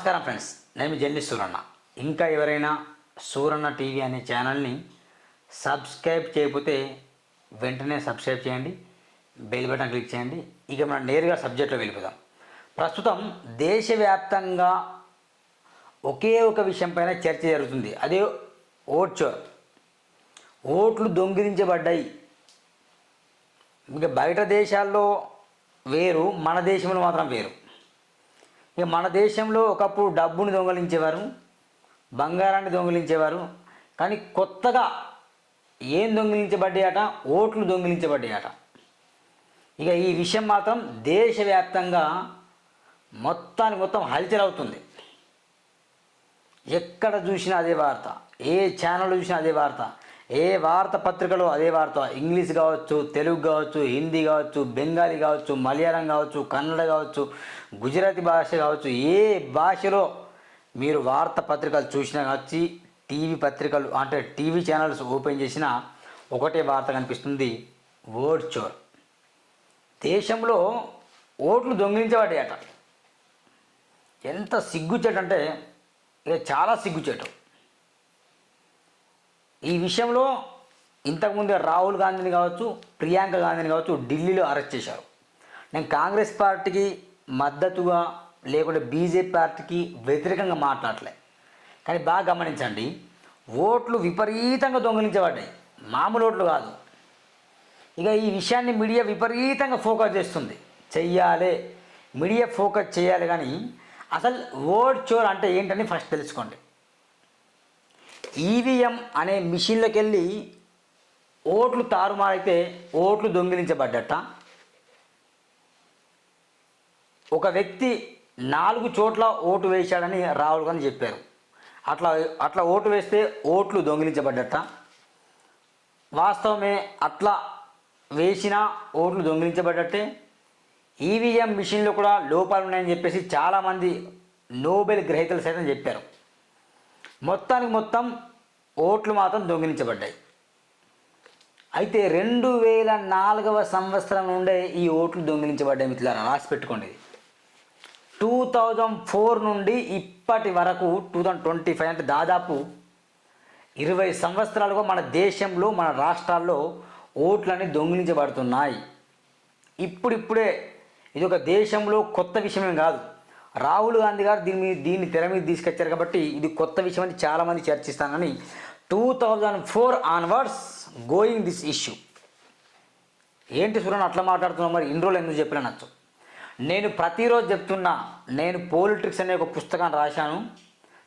నమస్కారం ఫ్రెండ్స్. నేను జెన్ని సూరన్న ఇంకా ఎవరైనా సూరన్న టీవీ అనే ఛానల్ని సబ్స్క్రైబ్ చేయకపోతే వెంటనే సబ్స్క్రైబ్ చేయండి. బెల్ బటన్ క్లిక్ చేయండి. ఇక మనం నేరుగా సబ్జెక్ట్లో వెళ్ళిపోదాం. ప్రస్తుతం దేశవ్యాప్తంగా ఒకే ఒక విషయం పైన చర్చ జరుగుతుంది. అదే ఓట్చోర్ ఓట్లు దొంగిలించబడ్డాయి. ఇక బయట దేశాల్లో వేరు మన దేశంలో మాత్రం వేరు. ఇక మన దేశంలో ఒకప్పుడు డబ్బుని దొంగలించేవారు బంగారాన్ని దొంగిలించేవారు కానీ కొత్తగా ఏం దొంగిలించబడ్డాయట? ఓట్లు దొంగిలించబడ్డాయట. ఇక ఈ విషయం మాత్రం దేశవ్యాప్తంగా మొత్తానికి మొత్తం హల్చల్ అవుతుంది ఎక్కడ చూసినా అదే వార్త ఏ ఛానల్ చూసినా అదే వార్త. ఏ వార్త పత్రికలో అదే వార్త? ఇంగ్లీష్ కావచ్చు తెలుగు కావచ్చు హిందీ కావచ్చు బెంగాలీ కావచ్చు మలయాళం కావచ్చు కన్నడ కావచ్చు గుజరాతీ భాష కావచ్చు ఏ భాషలో మీరు వార్త పత్రికలు చూసినా కావచ్చు టీవీ పత్రికలు అంటే టీవీ ఛానల్స్ ఓపెన్ చేసిన ఒకటే వార్త కనిపిస్తుంది ఓట్ చోర్. దేశంలో ఓట్లు దొంగిలించబడ్డాయట. ఎంత సిగ్గుచేటంటే ఇక చాలా సిగ్గుచేటం. ఈ విషయంలో ఇంతకుముందే రాహుల్ గాంధీని కావచ్చు ప్రియాంక గాంధీని కావచ్చు ఢిల్లీలో అరెస్ట్ చేశారు. నేను కాంగ్రెస్ పార్టీకి మద్దతుగా లేకుంటే బీజేపీ పార్టీకి వ్యతిరేకంగా మాట్లాడలే. కానీ బాగా గమనించండి ఓట్లు విపరీతంగా దొంగిలించబడ్డాయి. మామూలు ఓట్లు కాదు. ఇక ఈ విషయాన్ని మీడియా విపరీతంగా ఫోకస్ చేస్తుంది. చెయ్యాలి. మీడియా ఫోకస్ చేయాలి కానీ అసలు ఓట్ చోర్ అంటే ఏంటని ఫస్ట్ తెలుసుకోండి. ఈవీఎం అనే మిషన్లోకి వెళ్ళి ఓట్లు తారుమారైతే ఓట్లు దొంగిలించబడ్డట. ఒక వ్యక్తి నాలుగు చోట్ల ఓటు వేశాడని రాహుల్ గాంధీ చెప్పారు. అట్లా అట్లా ఓటు వేస్తే ఓట్లు దొంగిలించబడ్డట. వాస్తవమే అట్లా వేసిన ఓట్లు దొంగిలించబడ్డట్టే. ఈవీఎం మిషన్లో కూడా లోపాలు ఉన్నాయని చెప్పేసి చాలామంది నోబెల్ గ్రహీతలు సైతం చెప్పారు. మొత్తానికి మొత్తం ఓట్లు మాత్రం దొంగిలించబడ్డాయి. అయితే రెండు వేల నాలుగవ సంవత్సరం నుండే ఈ ఓట్లు దొంగిలించబడ్డాయి మిత్రులారా రాసి పెట్టుకోండి టూ థౌజండ్ ఫోర్ నుండి ఇప్పటి వరకు టూ థౌజండ్ ట్వంటీ ఫైవ్ అంటే దాదాపు ఇరవై సంవత్సరాలుగా మన దేశంలో మన రాష్ట్రాల్లో ఓట్లని దొంగిలించబడుతున్నాయి. ఇప్పుడిప్పుడే ఇది ఒక దేశంలో కొత్త విషయమేం కాదు. రాహుల్ గాంధీ గారు దీని మీద దీన్ని తెర మీద తీసుకొచ్చారు కాబట్టి ఇది కొత్త విషయం అని చాలామంది చర్చిస్తానని two thousand four onwards going this issue ఏంటి సురన్ అట్లా మాట్లాడుతున్నావు మరి? ఇన్ని రోజులు ఎందుకు చెప్పినచ్చు నేను ప్రతిరోజు చెప్తున్నా నేను పోలిటిక్స్ అనే ఒక పుస్తకాన్ని రాశాను.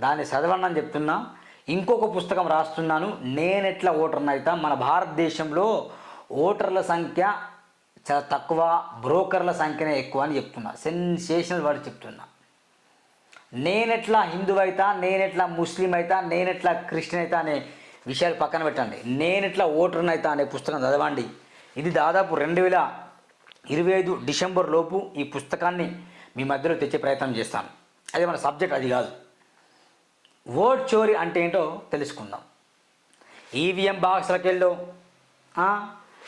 దాన్ని చదవనని చెప్తున్నా. ఇంకొక పుస్తకం రాస్తున్నాను. నేను ఎట్లా ఓటర్ని అవుతా మన భారతదేశంలో ఓటర్ల సంఖ్య చాలా తక్కువ బ్రోకర్ల సంఖ్యనే ఎక్కువ అని చెప్తున్నా. సెన్సేషనల్ వర్డ్ చెప్తున్నా. నేనెట్లా హిందూ అవుతా నేనెట్లా ముస్లిం అవుతా నేనెట్లా క్రిస్టియన్ అవుతా అనే విషయాలు పక్కన పెట్టండి. నేనెట్లా ఓటర్ని అవుతా అనే పుస్తకం చదవండి. ఇది దాదాపు రెండు వేల ఇరవై ఐదు డిసెంబర్ లోపు ఈ పుస్తకాన్ని మీ మధ్యలో తెచ్చే ప్రయత్నం చేస్తాను. అదే మన సబ్జెక్ట్ అది కాదు. ఓట్ చోరీ అంటే ఏంటో తెలుసుకుందాం. ఈవీఎం బాక్స్లకెళ్ళో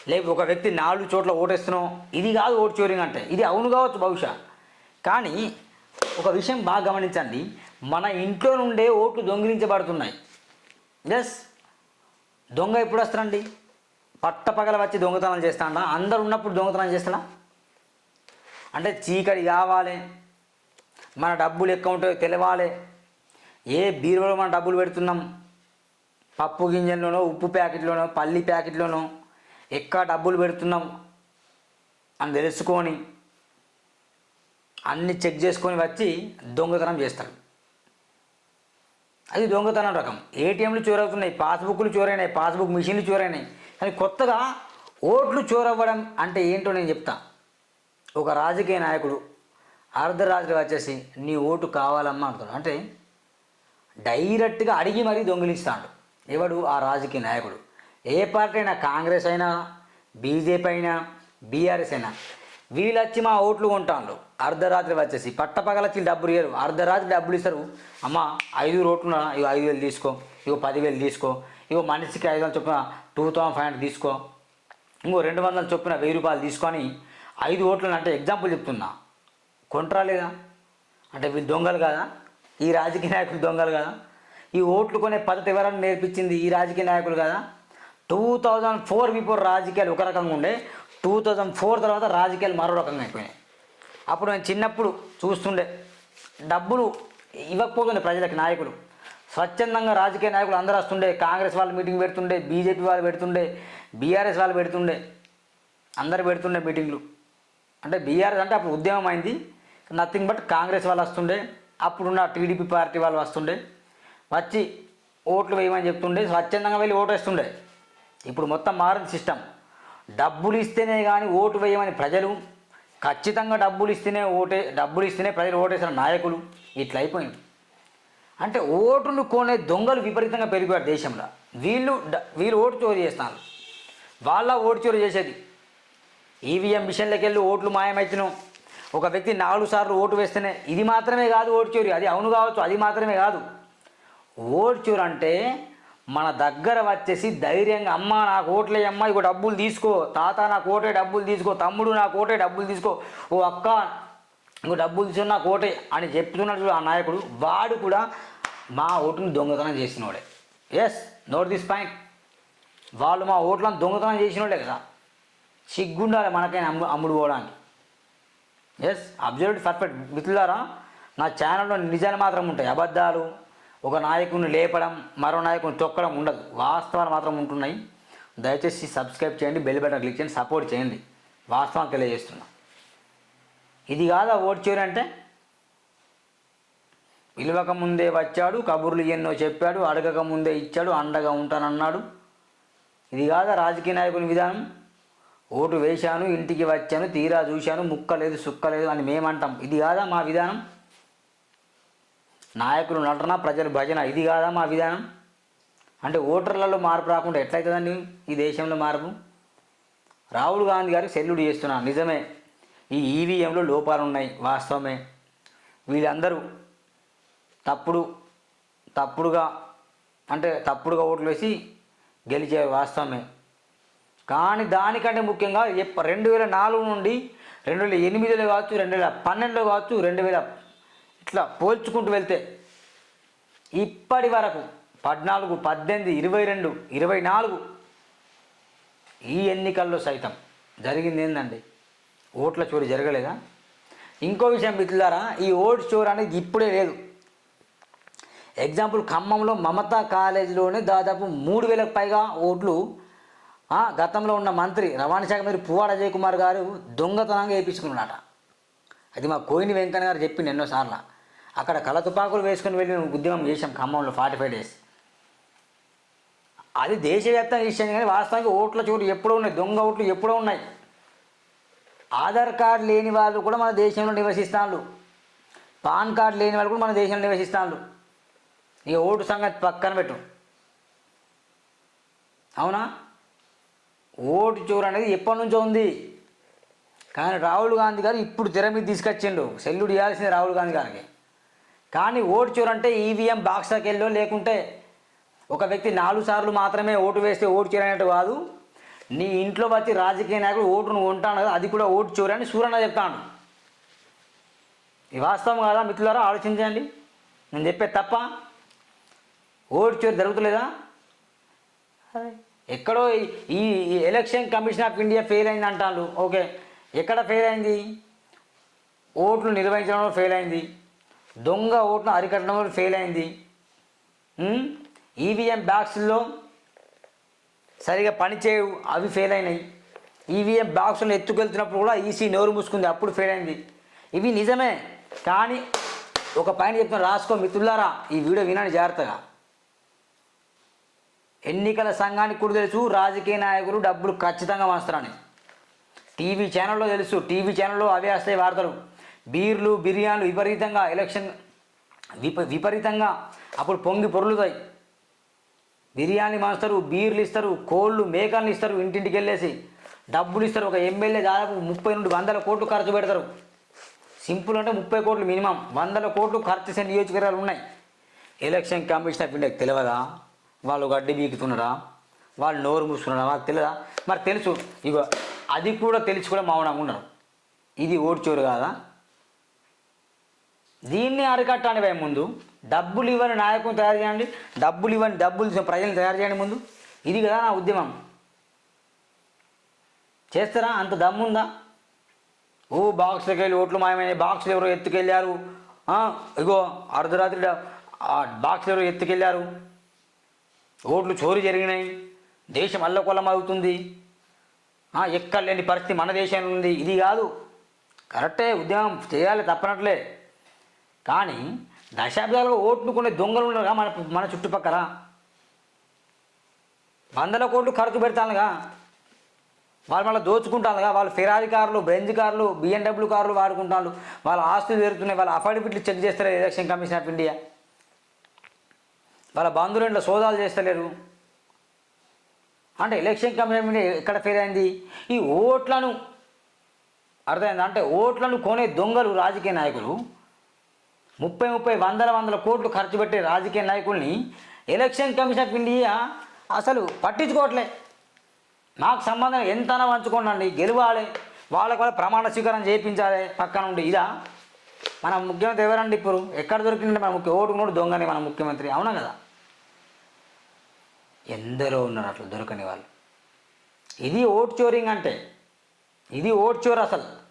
లేకపోతే ఒక వ్యక్తి నాలుగు చోట్ల ఓటేస్తున్నాం ఇది కాదు ఓటు చోరింగ్ అంటే. ఇది అవును కావచ్చు బహుశా. కానీ ఒక విషయం బాగా గమనించండి. మన ఇంట్లో నుండే ఓట్లు దొంగిలించబడుతున్నాయి. ఎస్ దొంగ ఎప్పుడు వస్తారండి పట్టపగల వచ్చి దొంగతనం చేస్తాడా? అందరు ఉన్నప్పుడు దొంగతనం చేస్తాడా? అంటే చీకటి కావాలి. మన డబ్బులు ఎక్కువ ఉంటాయో తెలవాలి. ఏ బీరువాలో మన డబ్బులు పెడుతున్నాం? పప్పు గింజల్లోనో ఉప్పు ప్యాకెట్లోనో పల్లి ప్యాకెట్లోనో. ఎక్కడ డబ్బులు పెడుతున్నాం అని తెలుసుకొని అన్ని చెక్ చేసుకొని వచ్చి దొంగతనం చేస్తారు. అది దొంగతనం రకం. ఏటీఎంలు చోరవుతున్నాయి పాస్బుక్లు చోరైనాయి పాస్బుక్ మిషన్లు చోరైనాయి. కానీ కొత్తగా ఓట్లు చోరవ్వడం అంటే ఏంటో నేను చెప్తా. ఒక రాజకీయ నాయకుడు అర్ధరాత్రి వచ్చేసి నీ ఓటు కావాలమ్మా అంటున్నాడు అంటే డైరెక్ట్గా అడిగి మరీ దొంగిలిస్తాడు. ఎవడు? ఆ రాజకీయ నాయకుడు. ఏ పార్టీ అయినా కాంగ్రెస్ అయినా బీజేపీ అయినా బీఆర్ఎస్ అయినా. వీళ్ళు వచ్చి మా ఓట్లు కొంటాను అర్ధరాత్రి వచ్చేసి. పట్టపగలచ్చి డబ్బులు ఇయ్యరు. అర్ధరాత్రి డబ్బులు ఇస్తారు. అమ్మ ఐదు రోట్లు ఇగో ఐదు వేలు తీసుకో ఇగో పదివేలు తీసుకో ఇగో మనిషికి ఐదు వందలు చొప్పున టూ థౌసండ్ ఫైవ్ హండ్రెడ్ తీసుకో ఇంకో రెండు వందల చొప్పున వెయ్యి రూపాయలు తీసుకొని ఐదు ఓట్లు అంటే ఎగ్జాంపుల్ చెప్తున్నా. కొంటరా లేదా? అంటే వీళ్ళు దొంగలు కదా? ఈ రాజకీయ నాయకులు దొంగలు కదా? ఈ ఓట్లు కొనే పద్ధతి ఎవరైనా నేర్పించింది ఈ రాజకీయ నాయకులు కదా? టూ థౌజండ్ ఫోర్ బిఫోర్ రాజకీయాలు ఒక రకంగా ఉండే. టూ థౌజండ్ ఫోర్ తర్వాత రాజకీయాలు మరో రకంగా అయిపోయినాయి. అప్పుడు నేను చిన్నప్పుడు చూస్తుండే. డబ్బులు ఇవ్వకపోతుండే ప్రజలకు నాయకులు. స్వచ్ఛందంగా రాజకీయ నాయకులు అందరూ వస్తుండే. కాంగ్రెస్ వాళ్ళు మీటింగ్ పెడుతుండే బీజేపీ వాళ్ళు పెడుతుండే బీఆర్ఎస్ వాళ్ళు పెడుతుండే. అందరు పెడుతుండే మీటింగ్లు. అంటే బీఆర్ఎస్ అంటే అప్పుడు ఉద్యమం అయింది. నథింగ్ బట్ కాంగ్రెస్ వాళ్ళు వస్తుండే. అప్పుడున్న టీడీపీ పార్టీ వాళ్ళు వస్తుండే. వచ్చి ఓట్లు వేయమని చెప్తుండే. స్వచ్ఛందంగా వెళ్ళి ఓటు వేస్తుండే. ఇప్పుడు మొత్తం మారిన సిస్టమ్. డబ్బులు ఇస్తేనే కానీ ఓటు వేయమని ప్రజలు ఖచ్చితంగా డబ్బులు ఇస్తేనే ఓటే డబ్బులు ఇస్తేనే ప్రజలు ఓటేసిన నాయకులు ఇట్లా అయిపోయింది. అంటే ఓటును కొనే దొంగలు విపరీతంగా పెరిగారు దేశంలో. వీళ్ళు వీళ్ళు ఓటు చోరీ చేస్తున్నారు. వాళ్ళ ఓటు చోరీ చేసేది. ఈవీఎం మిషన్లకి వెళ్ళి ఓట్లు మాయమైతున్నాం ఒక వ్యక్తి నాలుగు సార్లు ఓటు వేస్తేనే ఇది మాత్రమే కాదు ఓటు చోరీ. అది అవును కావచ్చు అది మాత్రమే కాదు. ఓటు చోరు అంటే మన దగ్గర వచ్చేసి ధైర్యంగా అమ్మ నాకు ఓట్లే అమ్మ ఇక డబ్బులు తీసుకో. తాత నాకు ఓటే డబ్బులు తీసుకో. తమ్ముడు నాకు ఓటే డబ్బులు తీసుకో. ఓ అక్క ఇంకో డబ్బులు తీసుకుని నాకు ఓటే అని చెప్తున్నాడు ఆ నాయకుడు. వాడు కూడా మా ఓటును దొంగతనం చేసినోడే. ఎస్ నోట్ దిస్ పాయింట్ వాళ్ళు మా ఓట్లను దొంగతనం చేసినోడే కదా. సిగ్గుండాలి మనకైనా అమ్ము అమ్ముడు పోవడానికి. ఎస్ అబ్జర్వ్ పర్ఫెక్ట్ మిత్రులారా నా ఛానల్లో నిజాలు మాత్రం ఉంటాయి. అబద్ధాలు ఒక నాయకుడిని లేపడం మరో నాయకుడిని తొక్కడం ఉండదు. వాస్తవాలు మాత్రం ఉంటున్నాయి. దయచేసి సబ్స్క్రైబ్ చేయండి బెల్ బటన్ క్లిక్ చేయండి సపోర్ట్ చేయండి. వాస్తవం తెలియజేస్తున్నా. ఇది కాదా ఓటు చేయరు అంటే? పిలవక ముందే వచ్చాడు కబుర్లు ఎన్నో చెప్పాడు అడగక ముందే ఇచ్చాడు అండగా ఉంటానన్నాడు. ఇది కాదా రాజకీయ నాయకుని విధానం? ఓటు వేశాను ఇంటికి వచ్చాను తీరా చూశాను ముక్క లేదు సుక్క లేదు అని మేమంటాం. ఇది కాదా మా విధానం? నాయకులు నటన ప్రజలు భజన ఇది కాదా మా విధానం? అంటే ఓటర్లలో మార్పు రాకుండా ఎట్లయితుందండి ఈ దేశంలో మార్పు? రాహుల్ గాంధీ గారికి సెల్లుడు చేస్తున్నాను నిజమే. ఈ ఈవీఎంలో లోపాలు ఉన్నాయి వాస్తవమే. వీళ్ళందరూ తప్పుడు తప్పుడుగా అంటే తప్పుడుగా ఓట్లు వేసి గెలిచే వాస్తవమే. కానీ దానికంటే ముఖ్యంగా రెండు వేల నాలుగు నుండి రెండు వేల ఎనిమిదిలో కావచ్చు రెండు వేల పన్నెండులో కావచ్చు రెండు వేల ఇట్లా పోల్చుకుంటూ వెళ్తే ఇప్పటి వరకు పద్నాలుగు పద్దెనిమిది ఇరవై రెండు ఇరవై నాలుగు ఈ ఎన్నికల్లో సైతం జరిగింది ఏంటండి ఓట్ల చోరీ జరగలేదా? ఇంకో విషయం మిత్రులారా ఈ ఓటు చోరీ అనేది ఇప్పుడే లేదు. ఎగ్జాంపుల్ ఖమ్మంలో మమతా కాలేజీలోనే దాదాపు మూడు వేలకు పైగా ఓట్లు ఆ, గతంలో ఉన్న మంత్రి రవాణా శాఖ మంత్రి పువ్వాడ అజయ్ కుమార్ గారు దొంగతనంగా వేయించుకున్నారట అది మా కోయిని వెంకన్న గారు చెప్పింది ఎన్నోసార్లు అక్కడ కళ్ళ తుపాకులు వేసుకుని వెళ్ళి ఉద్యమం చేసాం ఖమ్మంలో ఫార్టీ ఫైవ్ డేస్ అది దేశవ్యాప్తంగా విషయం కానీ వాస్తవానికి ఓట్ల చోటు ఎప్పుడూ ఉన్నాయి దొంగ ఓట్లు ఎప్పుడూ ఉన్నాయి. ఆధార్ కార్డు లేని వాళ్ళు కూడా మన దేశంలో నివసిస్తాను పాన్ కార్డు లేని వాళ్ళు కూడా మన దేశంలో నివసిస్తాను ఇక ఓటు సంగతి పక్కన పెట్టు. అవునా? ఓటు చోరు అనేది ఎప్పటి నుంచో ఉంది. కానీ రాహుల్ గాంధీ గారు ఇప్పుడు తెర మీద తీసుకొచ్చిండు. సెల్లుడు ఇవ్వాల్సింది రాహుల్ గాంధీ గారికి. కానీ ఓటు చోరు అంటే ఈవీఎం బాక్స్కి వెళ్ళో లేకుంటే ఒక వ్యక్తి నాలుగు సార్లు మాత్రమే ఓటు వేస్తే ఓటు చోరు అనేట్టు కాదు. నీ ఇంట్లో వచ్చి రాజకీయ నాయకుడు ఓటును కొంటాను కదా అది కూడా ఓటు చోరు అని సూరన్న చెప్తాను ఇది వాస్తవం కాదా మిత్రులారా? ఆలోచించండి. నేను చెప్పే తప్ప ఓటు చోరు జరుగుతలేదా? ఎక్కడో ఈ- ఈ election commission of India fail అయింది అంటారు ఓకే. ఎక్కడ ఫెయిల్ అయింది? ఓట్లు నిర్వహించడంలో ఫెయిల్ అయింది. దొంగ ఓట్ను అరికట్టడంలో ఫెయిల్ అయింది. ఈవీఎం బ్యాగ్స్లో సరిగా పనిచేయవు అవి ఫెయిల్ అయినాయి. ఈవీఎం బాక్సులను ఎత్తుకెళ్తున్నప్పుడు కూడా ఈసీ నోరు మూసుకుంది అప్పుడు ఫెయిల్ అయింది. ఇవి నిజమే కానీ ఒక పైన చెప్తున్నా రాసుకో మిత్రులారా ఈ వీడియో వినండి జాగ్రత్తగా. ఎన్నికల సంఘానికి కూడా తెలుసు రాజకీయ నాయకులు డబ్బులు ఖచ్చితంగా మాస్తారని టీవీ ఛానల్లో తెలుసు టీవీ ఛానల్లో అవే వస్తాయి వార్తలు. బీర్లు బిర్యానీలు విపరీతంగా ఎలక్షన్ విప విపరీతంగా అప్పుడు పొంగి పొరులుతాయి. బిర్యానీ మాస్తారు బీర్లు ఇస్తారు కోళ్ళు మేకలను ఇస్తారు ఇంటింటికి వెళ్ళేసి డబ్బులు ఇస్తారు ఒక ఎమ్మెల్యే దాదాపు ముప్పై నుండి వందల కోట్లు ఖర్చు పెడతారు. సింపుల్ అంటే ముప్పై కోట్లు మినిమం. వందల కోట్లు ఖర్చు చేసే నియోజకవర్గాలు ఉన్నాయి. ఎలక్షన్ కమిషన్ ఆఫ్ ఇండియాకి తెలియదా? వాళ్ళు గడ్డి బీకుతున్నారా? వాళ్ళు నోరు మూసుకున్నారా? వాళ్ళకి తెలియదా? మరి తెలుసు. ఇగో అది కూడా తెలుసు కూడా మౌనంగా ఉన్నారు. ఇది ఓడిచోరు కాదా? దీన్ని అరికట్టడానికి ముందు. డబ్బులు ఇవ్వని నాయకుని తయారు చేయండి. డబ్బులు ఇవ్వని డబ్బులు ప్రజలను తయారు చేయండి ముందు. ఇది కదా నా ఉద్యమం. చేస్తారా? అంత దమ్ముందా? ఓ బాక్స్లోకి వెళ్ళి ఓట్లు మాయమైన బాక్స్లు ఎవరో ఎత్తుకెళ్ళారు. ఇగో అర్ధరాత్రి బాక్స్లు ఎవరో ఎత్తుకెళ్ళారు. ఓట్లు చోరీ జరిగినాయి. దేశం అల్లకొల్లం అవుతుంది ఎక్కడ లేని పరిస్థితి మన దేశంలో ఉంది. ఇది కాదు. కరెక్టే ఉద్యమం చేయాలి తప్పనట్లే. కానీ దశాబ్దాలుగా ఓట్లు కొనే దొంగలు ఉండగా మన మన చుట్టుపక్కల. వందల కోట్లు ఖర్చు పెడతానుగా. వాళ్ళు మళ్ళీ దోచుకుంటానుగా. వాళ్ళు ఫెరారీ కార్లు బెంజ్ కార్లు బిఎండబ్ల్యూ కార్లు వాడుకుంటారు వాళ్ళ ఆస్తులు జరుగుతున్నాయి వాళ్ళ అఫిడవిట్లు చెక్ చేస్తారు ఎలక్షన్ కమిషన్ ఆఫ్ ఇండియా వాళ్ళ బంధువులు సోదాలు చేస్తలేరు. అంటే ఎలక్షన్ కమిషన్ ఆఫ్ ఇండియా ఎక్కడ ఫెయిల్ అయింది? ఈ ఓట్లను అర్థమైంది? అంటే ఓట్లను కొనే దొంగలు రాజకీయ నాయకులు ముప్పై ముప్పై వందల వందల కోట్లు ఖర్చు పెట్టే రాజకీయ నాయకుల్ని ఎలక్షన్ కమిషన్ ఆఫ్ ఇండియా అసలు పట్టించుకోవట్లే. నాకు సంబంధం ఎంత వంచుకోండి గెలవాలి. వాళ్ళకి వాళ్ళ ప్రమాణ స్వీకారం చేయించాలి. పక్కన ఉండి ఇదా? మన ముఖ్యమంత్రి ఎవరండి ఇప్పుడు? ఎక్కడ దొరికిందంటే మన ముఖ్య ఓటుకు నోడు దొంగని మన ముఖ్యమంత్రి. అవునా కదా? ఎందరో ఉన్నారు అట్లా దొరకని వాళ్ళు. ఇది ఓటు చోరింగ్ అంటే. ఇది ఓటు చోరు అసలు.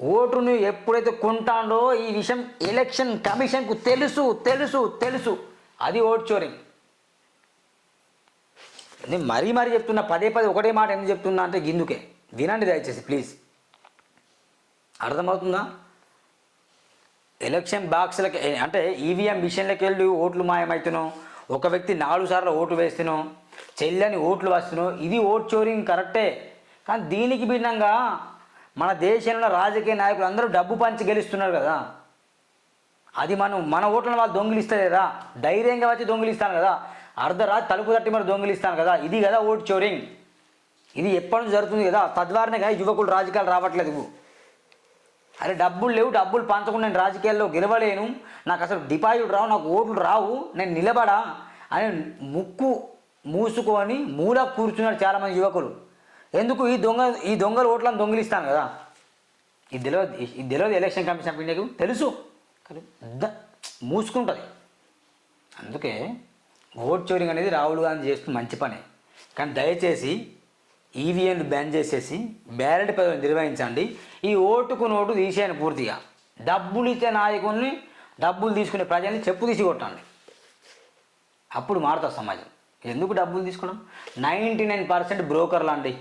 ఓటును ఎప్పుడైతే కొంటాడో ఈ విషయం ఎలక్షన్ కమిషన్కు తెలుసు తెలుసు తెలుసు. అది ఓటు చోరింగ్ నేను మరీ మరీ చెప్తున్నా పదే పదే ఒకటే మాట ఎందుకు చెప్తున్నా అంటే గిందుకే వినండి దయచేసి ప్లీజ్. అర్థమవుతుందా? ఎలక్షన్ బాక్స్లకి అంటే ఈవీఎం మిషన్లకి వెళ్ళి ఓట్లు మాయమవుతున్నాం ఒక వ్యక్తి నాలుగు సార్లు ఓటు వేస్తున్నాం చెల్లని ఓట్లు వస్తున్నాం ఇది ఓట్ చోరింగ్ కరెక్టే. కానీ దీనికి భిన్నంగా మన దేశంలో రాజకీయ నాయకులు అందరూ డబ్బు పంచి గెలుస్తున్నారు కదా. అది మనం మన ఓట్లను వాళ్ళు దొంగిలిస్తలేరా? ధైర్యంగా వచ్చి దొంగిలిస్తాను కదా. అర్ధరాత్రి తలుపు తట్టి మరి దొంగిలిస్తాను కదా. ఇది కదా ఓటు చోరింగ్. ఇది ఎప్పటి నుంచి జరుగుతుంది కదా? తద్వారానే కానీ యువకులు రాజకీయాలు రావట్లేదు. అరే డబ్బులు లేవు డబ్బులు పంచకుండా నేను రాజకీయాల్లో గెలవలేను. నాకు అసలు డిపాజిట్ రావు నాకు ఓట్లు రావు నేను నిలబడా అని ముక్కు మూసుకొని మూల కూర్చున్నారు చాలామంది యువకులు. ఎందుకు ఈ దొంగ ఈ దొంగలు ఓట్లను దొంగిలిస్తాను కదా? ఇది తెలియదు ఇది తెలియదు ఎలక్షన్ కమిషన్ ఆఫ్ ఇండియాకు తెలుసు. కానీ మూసుకుంటుంది. అందుకే ఓట్ చోరింగ్ అనేది రాహుల్ గాంధీ చేస్తున్న మంచి పనే. కానీ దయచేసి ఈవీఎంలు బ్యాన్ చేసేసి బ్యాలెట్ పదవిని నిర్వహించండి. ఈ ఓటుకు నోటు తీసేయండి పూర్తిగా. డబ్బులు ఇచ్చే నాయకుడిని డబ్బులు తీసుకునే ప్రజల్ని చెప్పు తీసి కొట్టండి. అప్పుడు మారుతుంది సమాజం. ఎందుకు డబ్బులు తీసుకోవడం? నైంటీ నైన్ పర్సెంట్ బ్రోకర్లు అండి.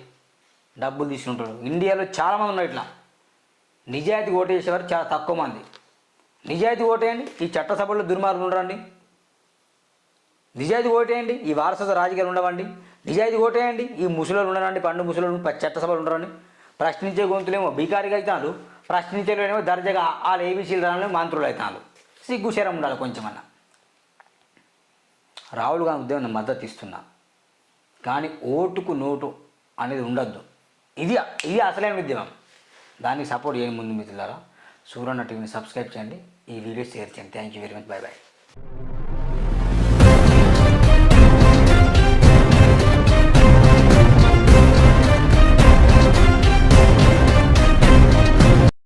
డబ్బులు తీసుకుంటారు ఇండియాలో చాలామంది ఉన్నారు ఇట్లా. నిజాయితీ ఓటేసేవారు చాలా తక్కువ మంది. నిజాయితీ ఓటేయండి. ఈ చట్టసభలో దుర్మార్గులు ఉండరండి. నిజాయితీ ఓటేయండి. ఈ వారసత్వ రాజకీయాలు ఉండవండి. నిజాయితీ ఓటేయండి. ఈ ముసలోళ్ళు ఉండరండి. పండు ముసలోళ్ళు చట్టసభలు ఉండరండి. ప్రశ్నించే గొంతులేమో బీకారిగా అయితే ప్రశ్నించేలేమో దర్జాగా వాళ్ళు ఏబీసీలు రాని మంత్రులు అవుతాను సిగ్గు శరం ఉండాలి కొంచెమన్నా. రాహుల్ గాంధీ ఉద్యమం మద్దతు ఇస్తున్నా. కానీ ఓటుకు నోటు అనేది ఉండద్దు. ఇది ఇది అసలైన ఉద్యమం. దానికి సపోర్ట్ చేయని ముందు మిత్రులారా సూర్యన్న టీవీని సబ్స్క్రైబ్ చేయండి. ఈ వీడియో షేర్ చేయండి. Thank you very much bye bye